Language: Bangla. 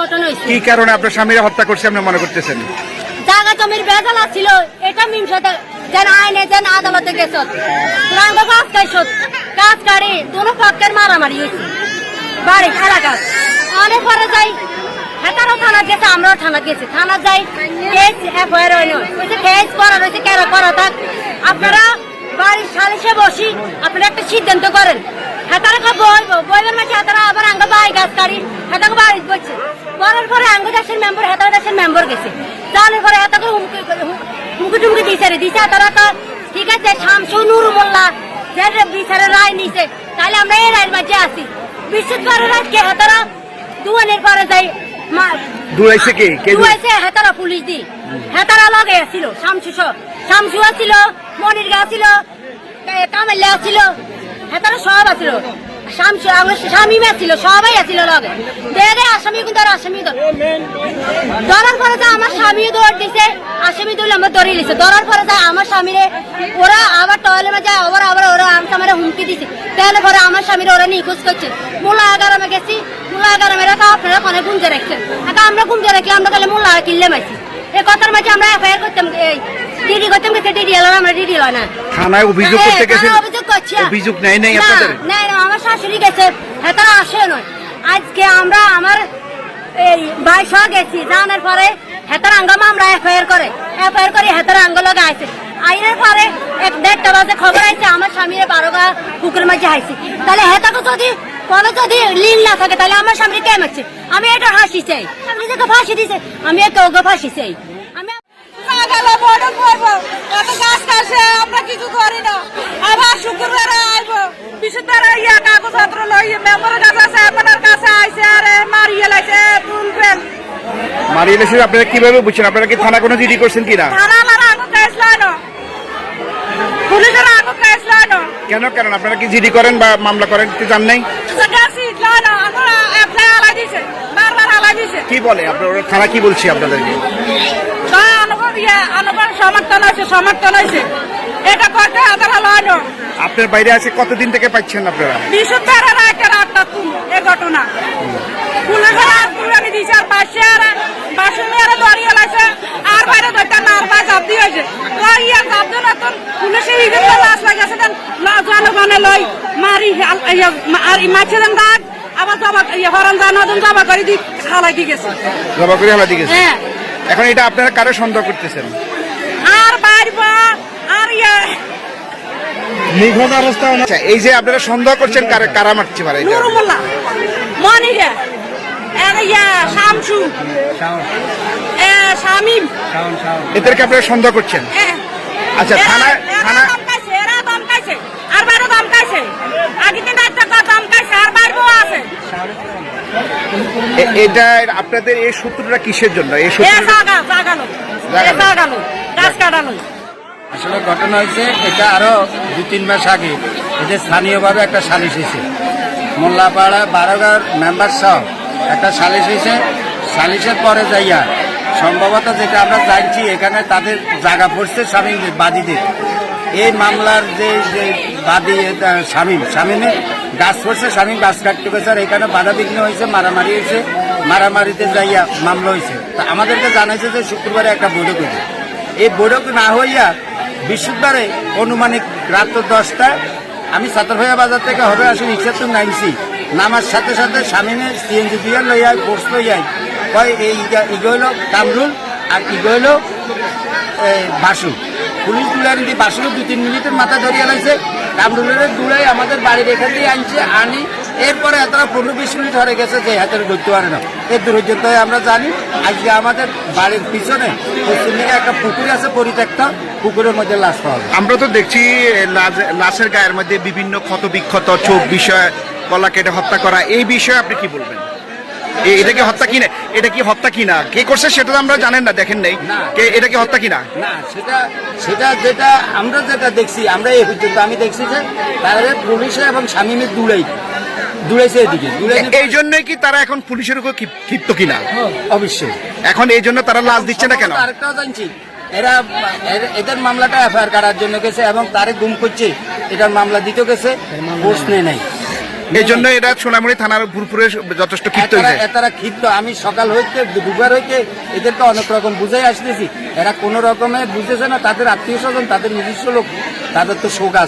ঘটনা হয়েছে কি কারণে আপনার স্বামীরা হত্যা করছে আপনি মনে করতেছেন? জায়গা জমির বেজাল ছিল এটা মিমসাতে যেন আইনে যেন আদালতে গেছ। রাঙ্গ কাজ খাইছ কাজ দুনো পক্ষের মারামারি হয়েছে বাড়ি খালা কাজ অনেক পরে যাই হেতারও থানা গেছে আমরাও থানা গেছি। থানা যাই কেস এফআইআর হইল। ওই কেস করা রয়েছে কেন করা থাক। আপনারা বাড়ির সালিশে বসি আপনারা একটা সিদ্ধান্ত করেন। হেতারা কা বইব বইবের মাঝে হেতারা আবার আঙ্গ বাই গাছ কাড়ি। হেতাকে বাড়ি বসছে করার পরে আঙ্গ দেশের মেম্বার হেতার দেশের মেম্বার গেছে। জানার পরে হেতাকে হুমকি হুম- হুমকি টুমকি দিছে রে দিছে তারা তো ঠিক আছে শামসু নুর মোল্লা যে বিচারের রায় নিছে। তাহলে আমরা এই রায়ের মাঝে আছি। বৃহস্পতিবারের রাতকে হেতারা? দুয়ানের পরে যাই দূরাইছে কে? কে দুয়াইছে হেতারা পুলিশ দি। হেতারা লগে আছিল শামসু। শামসু আছিল মনির গা ছিল কামাল্লা আছিল। হেতারা সব আছিল। শামসু আমার স্বামী ছিল সবাই আছিল লগে। দে দে, আসামি কিন্তু আর আসামি ধর ধরার পরে যা আমার স্বামীও দৌড় দিছে, আসামি তুলে আমার ধরে লিছে ধরার পরে আমার স্বামীরে ওরা আবার টয়লেটে যায়, আবার আবার ওরা আমার স্বামীরে হুমকি দিছে। তাহলে পরে আমার স্বামীরে ওরা নিখোঁজ করছে। মোলা আগারামে গেছি মোলা আগারামে রাখা আপনারা কোনে গুঞ্জে রাখছেন? আমরা গুঞ্জে রাখলে আমরা তাহলে মোলা কিনলে মাইছি এই কথার মাঝে আমরা এফআইআর করতাম, এই ডিডি করতাম গেছে ডিডি এলো আমরা ডিডি লয় না। থানায় অভিযোগ করতে থানায় অভিযোগ করছি। অভিযোগ নাই আপনাদের? নাই না আমার শাশুড়ি গেছে। হ্যাঁ আসে নয়। আজকে আমরা আমার এই ভাই সহ গেছি জানার পরে হেতার আঙ্গামা আমরা এফআইআর করে। এফআইআর করে হেতার আঙ্গ লগা আইনের পরে এক দেড়টা বাজে খবর আইছে আমার স্বামীর বারো গা পুকুরের মাঝে হাইছে। তাহলে হেতাকে যদি কোনো যদি লিঙ্ক না থাকে তাহলে আমার স্বামী কেম আছে আমি এটা হাসি চাই। আমি ফাঁসি দিছে আমি ওকে ফাঁসি চাই। আমি গেলে বড় করব। এত গাছ কাটছে আমরা কিছু করি না। আবার শুক্রবার আইব। বিশুদ্ধবার ইয়া কাগজপত্র লই মেম্বারের কাছে আছে আপনার কাছে আইছে আরে মারিয়ে লাইছে তুলবেন। মারিয়ে এসে আপনারা কীভাবে বুঝছেন? আপনারা কি থানা কোনো জিডি করছেন কিনা? থানা আমার আগে কেস লাইনো পুলিশের আগে কেস কেন কেন? আপনারা কি জিডি করেন বা মামলা করেন কি জান নাই? কি বলে? আপনারা থানা কি বলছি আপনাদেরকে? ইয়ে আনবার সমর্থন হয়েছে সমর্থন হয়েছে এটা করতে আধার লাইনো আপনার বাইরে আছে কতদিন থেকে পাচ্ছেন আপনারা? রাতটা এ ঘটনা। পুলিশের আর দিছে আর পাশে আর বাসু দাঁড়িয়ে লাগছে আর বাইরে ধরতে না আর বাইরে জাপ দিয়েছে তো ইয়া জাপ দিন এখন পুলিশে ইগিন লাশ জনগণে লই মারি হাল- আর মাছে দেন আবার জবা হরণ জানা জবা করে দি হালাই দি গেছে। জবা করে হালা দিকে হ্যাঁ। এখন এটা আপনারা কারও সন্দেহ করতেছেন? আর বাইরবা আর ইয়ে। নিখোঁজ অবস্থা আচ্ছা এই যে আপনারা সন্দেহ করছেন কারা কারা মারতে পারে নুরুমুল্লাহ মনিরে এর শামসু। এ শামিম। এদেরকে আপনারা সন্দেহ করছেন? এ, আচ্ছা, থানা- থানা- দমকাইছে, এরা দমকাইছে, আর বাইরে দমকাইছে। আগে দিন একটা কথা দমকাইছে, আর বাইরেও আছে। এ- এটা আপনাদের এই সূত্রটা কিসের জন্য? এই। আসলে ঘটনা হয়েছে এটা আরও দু তিন মাস আগে। এদের স্থানীয়ভাবে একটা সালিশ হয়েছে। মোল্লাপাড়া বারোগাঁর মেম্বার সহ একটা সালিশ হয়েছে। সালিশের পরে যাইয়া সম্ভবত যেটা আমরা জানছি এখানে তাদের জায়গা পড়ছে স্বামীদের বাদীদের। এই মামলার যে যে বাদী এটা স্বামীম গাছ পড়ছে স্বামী গাছ কাটতে গেছে আর এখানে বাধা বিঘ্ন হয়েছে মারামারি হয়েছে মারামারিতে যাইয়া মামলা হয়েছে। তা আমাদেরকে জানাইছে যে শুক্রবারে একটা বৈঠক হয়েছে এই বৈঠক না হইয়া বৃহস্পতিবারে অনুমানিক রাত দশটায় আমি সাতরভাইয়া বাজার থেকে হবে আসি রিক্সা তো নামছি নামার সাথে সাথে স্বামীনে সিএনজি দিয়ে লইয়া পোস্ট লইয়াই কয় এই ইগো হইল কামরুল আর ইগো এই, বাসু। পুলিশ তুলে আনি বাসুরও দু তিন মিনিটের মাথা ধরিয়া লাগছে কামরুলের দূরে আমাদের বাড়ির এখান দিয়ে আনছে, আনি। এরপরে এতটা পনেরো বিশ মিনিট ধরে গেছে যে হাতের ধরতে পারে না। এর দূরত্ব আমরা জানি। আজকে আমাদের বাড়ির পিছনে পশ্চিম দিকে একটা পুকুর আছে, পরিত্যক্ত, পুকুরের মধ্যে লাশ পাওয়া আমরা তো দেখছি লাশের গায়ের মধ্যে বিভিন্ন ক্ষত বিক্ষত চোখ বিষয়, গলা কেটে হত্যা করা, এই বিষয়ে আপনি কি বলবেন? এটা কি হত্যা কিনা? এটা কি হত্যা কিনা? কে করছে সেটা আমরা জানেন না দেখেন নেই। কে এটা কি হত্যা কিনা? না সেটা সেটা যেটা আমরা যেটা দেখছি আমরা এই পর্যন্ত আমি দেখছি যে তাদের পুলিশে এবং স্বামীমের দূরেই দূরেছে এদিকে। এই জন্যই কি তারা এখন পুলিশের উপর ক্ষিপ- ক্ষিপ্ত কিনা? অবশ্যই। এখন এই জন্য তারা লাশ দিচ্ছে না কেন? আরেকটাও জানছি এরা এদের মামলাটা এফআইআর করার জন্য গেছে এবং তারে গুম করছে। এটার মামলা দিতে গেছে নেই। নাই। এই জন্য এরা সোনামুড়ি থানার ভুরপুরে যথেষ্ট ক্ষিপ্ত হয়েছে। তারা ক্ষিপ্ত। আমি সকাল হইতে দুপুর হইতে এদেরকে অনেক রকম বুঝাই আসতেছি। এরা কোনো রকমে বুঝেছে না তাদের আত্মীয় স্বজন তাদের নিজস্ব লোক তাদের তো শোক আছে।